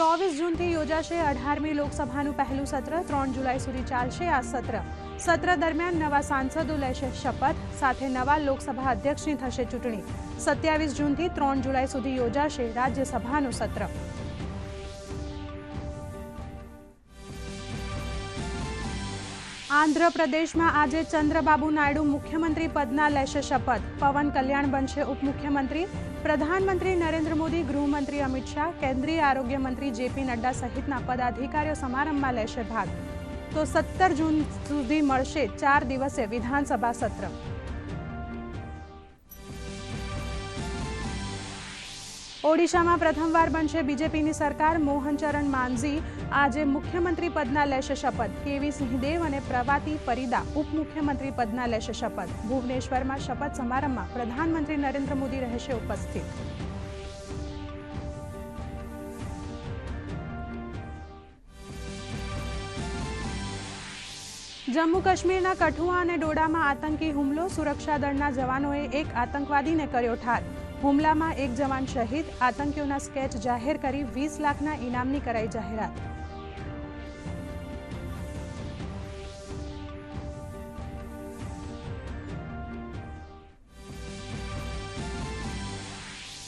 ચોવીસ જૂનથી યોજાશે અઢારમી લોકસભાનું પહેલું સત્ર. ત્રણ જુલાઈ સુધી ચાલશે આ સત્ર. સત્ર દરમિયાન નવા સાંસદો લેશે શપથ, સાથે નવા લોકસભા અધ્યક્ષની થશે ચૂંટણી. સત્યાવીસ જૂનથી ત્રણ જુલાઈ સુધી યોજાશે રાજ્યસભાનું સત્ર. આંધ્રપ્રદેશમાં આજે ચંદ્રબાબુ નાયડુ મુખ્યમંત્રી પદના લેશે શપથ. પવન કલ્યાણ બનશે ઉપમુખ્યમંત્રી. પ્રધાનમંત્રી નરેન્દ્ર મોદી, ગૃહમંત્રી અમિત શાહ, કેન્દ્રીય આરોગ્ય મંત્રી જેપી નડ્ડા સહિતના પદાધિકારીઓ સમારંભમાં લેશે ભાગ. તો સત્તર જૂન સુધી મળશે ચાર દિવસે વિધાનસભા સત્ર. ઓડિશામાં પ્રથમવાર બનશે બીજેપીની સરકાર. મોહન ચરણ માંઝી આજે મુખ્યમંત્રી પદના લેશે શપથ. કેવી સિંહદેવ અને પ્રવાતી ફરીદા ઉપમુખ્યમંત્રી પદના લેશે શપથ. ભુવનેશ્વરમાં શપથ સમારંભમાં પ્રધાનમંત્રી નરેન્દ્ર મોદી રહેશે ઉપસ્થિત. જમ્મુ કાશ્મીરના કઠુઆ અને ડોડામાં આતંકી હુમલો. સુરક્ષા દળના જવાનોએ એક આતંકવાદીને કર્યો ઠાર. હુમલામાં એક જવાન શહીદ, આતંકીઓના સ્કેચ જાહેર કરી વીસ લાખના ઇનામની કરાઈ જાહેરાત.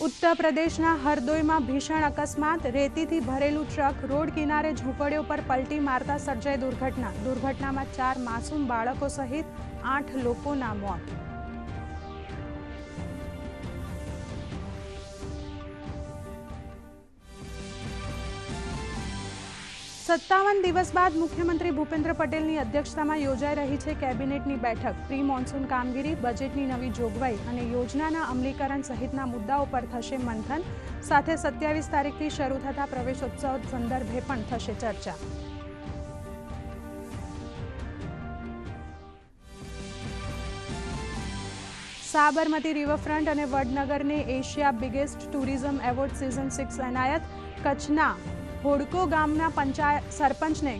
ઉત્તર પ્રદેશના હરદોઈમાં ભીષણ અકસ્માત, રેતીથી ભરેલું ટ્રક રોડ કિનારે ઝૂંપડીઓ પર પલટી મારતા સર્જાઈ દુર્ઘટના. દુર્ઘટનામાં ચાર માસૂમ બાળકો સહિત આઠ લોકોના મોત. સત્તાવન દિવસ બાદ મુખ્યમંત્રી ભૂપેન્દ્ર પટેલની અધ્યક્ષતામાં યોજાઈ રહી છે કેબિનેટની બેઠક. પ્રી મોન્સૂન કામગીરી, બજેટની નવી જોગવાઈ અને યોજનાના અમલીકરણ સહિતના મુદ્દાઓ પર થશે મંથન. સાથે સત્યાવીસ તારીખથી શરૂ થતા પ્રવેશોત્સવ સંદર્ભે પણ થશે ચર્ચા. સાબરમતી રિવરફ્રન્ટ અને વડનગરને Asia biggest tourism award season six એનાયત કચ્છના હોડકો ગામના પંચાયત સરપંચને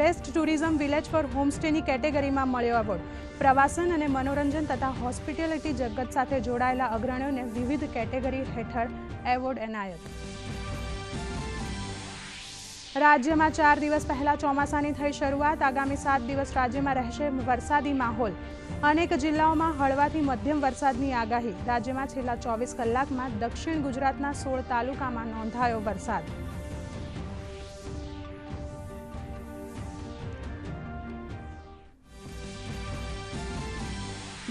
બેસ્ટ ટુરિઝમ વિલેજ ફોર હોમસ્ટેની કેટેગરીમાં મળ્યો એવોર્ડ. પ્રવાસન અને મનોરંજન તથા હોસ્પિટેલિટી જગત સાથે જોડાયેલા અગ્રણીઓને વિવિધ કેટેગરી હેઠળ એવોર્ડ એનાયત. રાજ્યમાં ચાર દિવસ પહેલા ચોમાસાની થઈ શરૂઆત. આગામી સાત દિવસ રાજ્યમાં રહેશે વરસાદી માહોલ. અનેક જિલ્લાઓમાં હળવાથી મધ્યમ વરસાદની આગાહી. રાજ્યમાં છેલ્લા ચોવીસ કલાકમાં દક્ષિણ ગુજરાતના સોળ તાલુકામાં નોંધાયો વરસાદ.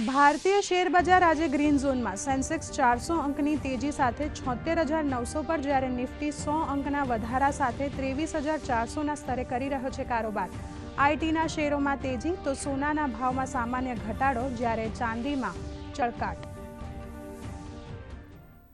ભારતીય શેર બજાર આજે ગ્રીન ઝોનમાં. સેન્સેક્સ ચારસો અંકની તેજી સાથે છોતેર હજાર નવસો પર જ્યારે નિફ્ટી સો અંકના વધારા સાથે ત્રેવીસ હજાર ચારસોના સ્તરે કરી રહ્યો છે કારોબાર. આઈટીના શેરોમાં તેજી તો સોનાના ભાવમાં સામાન્ય ઘટાડો જ્યારે ચાંદીમાં ચળકાટ.